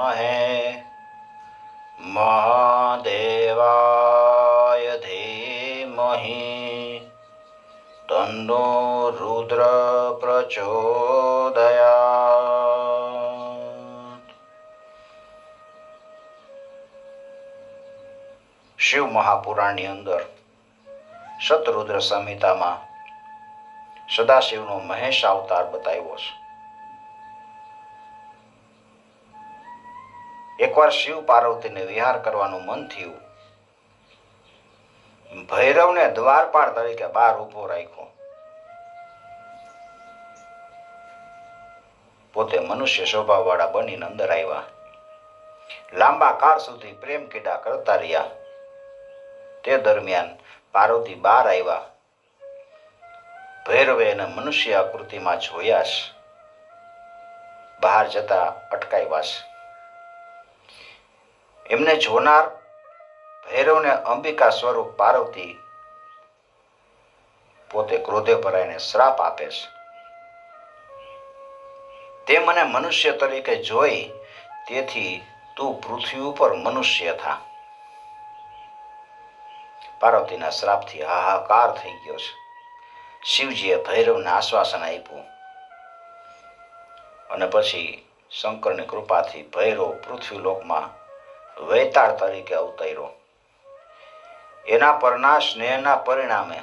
વિદ્મહે મહાદેવાય ધીમહિ તન્નો રુદ્ર પ્રચોદયા શિવ મહાપુરાણની અંદર શતરુદ્ર સંહિતામાં સદાશિવનો મહેશ અવતાર બતાવ્યો છે. એકવાર શિવ પાર્વતીને વિહાર કરવાનું મન થયું. ભૈરવને દ્વારપાળ તરીકે બહાર ઊભો રાખ્યો. પોતે મનુષ્ય સ્વભાવવાળા બનીને અંદર આવ્યા. લાંબા કાળ સુધી પ્રેમ કીડા કરતા રહ્યા. તે દરમિયાન પાર્વતી બહાર આવ્યા. ભૈરવે એને મનુષ્ય આકૃતિમાં જોયાશ બહાર જતા અટકાવ્યા છે એમને જોનાર ભૈરવને અંબિકા સ્વરૂપ પાર્વતી પોતે ક્રોધે ભરાઈને શ્રાપ આપે છે. તે મને મનુષ્ય તરીકે જોઈ તેથી તું પૃથ્વી ઉપર મનુષ્ય થા. પાર્વતીના શ્રાપથી હાહાકાર થઈ ગયો છે. શિવજીએ ભૈરવને આશ્વાસન આપ્યું અને પછી શંકરની કૃપાથી ભૈરવ પૃથ્વીલોકમાં વૈતાળ તરીકે અવતર્યો. એના પરના સ્નેહના પરિણામે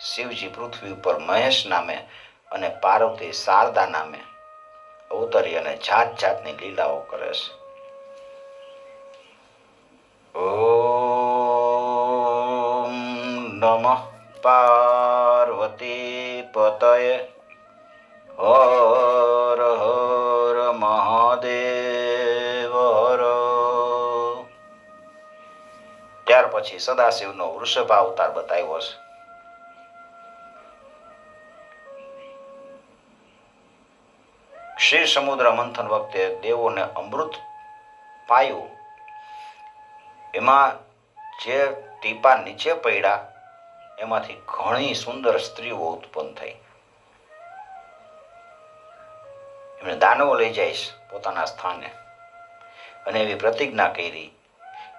શિવજી પૃથ્વી ઉપર મહેશ નામે અને પાર્વતી શારદા નામે અવતરી અને જાત જાતની લીલાઓ કરે છે. ઓમ નમઃ પાર્વતી પતય. હર પછી સદાશિવનો વૃષભ અવતાર બતાવ્યો છે. ક્ષીર સમુદ્ર મંથન વખતે દેવોને અમૃત પાયું. એમાં જે ટીપા નીચે પડ્યા, એમાંથી ઘણી સુંદર સ્ત્રીઓ ઉત્પન્ન થઈ. એમને દાનવો લઈ જઈશ પોતાના સ્થાને. અને એવી પ્રતિજ્ઞા કરી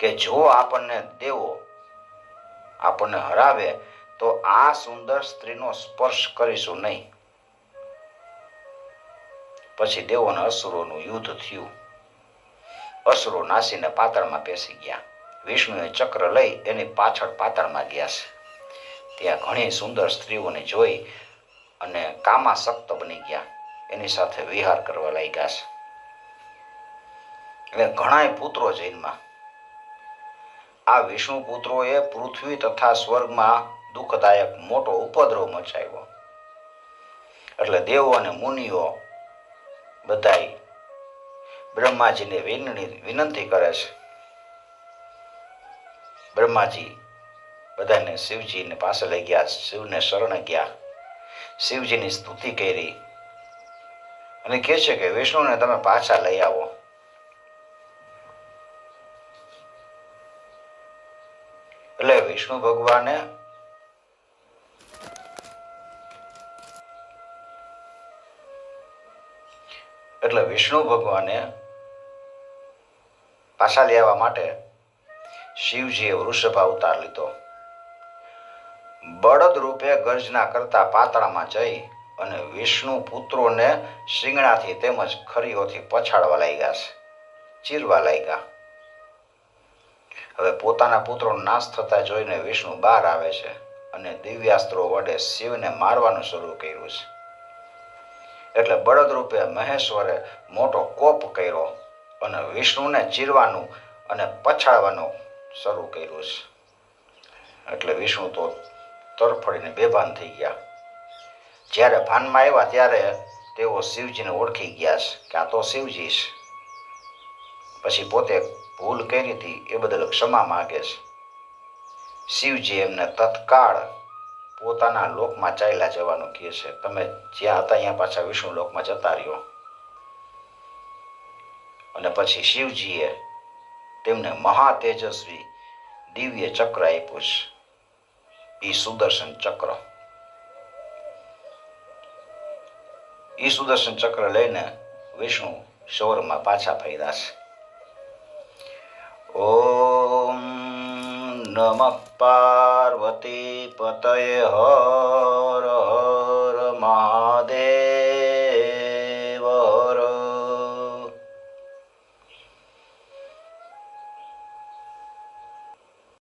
કે જો આપણને દેવો આપણને હરાવે, તો આ સુંદર સ્ત્રીનો સ્પર્શ કરીશું નહીં. પછી દેવો અને અસુરોનું યુદ્ધ થયું. અસુરો નાસીને પાતાળમાં પેસી ગયા. વિષ્ણુએ ચક્ર લઈ એની પાછળ પાતાળમાં ગયા છે. ત્યાં ઘણી સુંદર સ્ત્રીઓને જોઈ અને કામાસક્ત બની ગયા. એની સાથે વિહાર કરવા લાગ્યા છે. એટલે ઘણાય પુત્રો જૈનમાં આ વિષ્ણુ પુત્રોએ પૃથ્વી તથા સ્વર્ગમાં દુઃખદાયક મોટો ઉપદ્રવ મચાવ્યો. એટલે દેવો અને મુનિઓ બધાય બ્રહ્માજીને વિનંતી કરે છે. બ્રહ્માજી બધાને શિવજીને પાસે લઈ ગયા, શિવને શરણે ગયા શિવજીની સ્તુતિ કરી અને કહે છે કે, વિષ્ણુને તમે પાછા લઈ આવો. વિષ્ણુ ભગવાને એટલે વિષ્ણુ ભગવાને પાછા લેવા માટે શિવજીએ વૃષભ અવતાર લીધો. બળદ રૂપે ગર્જના કરતા પાતળામાં જઈ અને વિષ્ણુ પુત્રોને શિંગણાથી તેમજ ખરીઓથી પછાડવા લાગ્યા છે. ચીરવા લાગ્યા. હવે પોતાના પુત્રો નાશ થતા જોઈને વિષ્ણુ બહાર આવે છે અને દિવ્યાસ્ત્રો વડે શિવને મારવાનું શરૂ કર્યું છે. એટલે બળદરૂપે મહેશ્વરે મોટો કોપ કર્યો અને વિષ્ણુને ચીરવાનું અને પછાડવાનું શરૂ કર્યું છે. એટલે વિષ્ણુ તો તરફડીને બેભાન થઈ ગયા. જ્યારે ભાનમાં આવ્યા ત્યારે તેઓ શિવજીને ઓળખી ગયા છે કે આ તો શિવજી છે. પછી પોતે ભૂલ કરી હતી એ બદલ ક્ષમા માગે છે. શિવજી એમને તત્કાળ પોતાના લોકમાં ચાલ્યા જવાનું કહે છે. તમે જ્યાં હતા ત્યાં પાછા વિષ્ણુ લોકમાં જતા રહ્યો. અને પછી શિવજીએ તેમને મહા તેજસ્વી દિવ્ય ચક્ર આપ્યું છે. એ સુદર્શન ચક્ર. એ સુદર્શન ચક્ર લઈને વિષ્ણુ સૌરમાં પાછા ફર્યા છે. ઓમ નમ પાર્વતી પતય હર હર મહાદેવ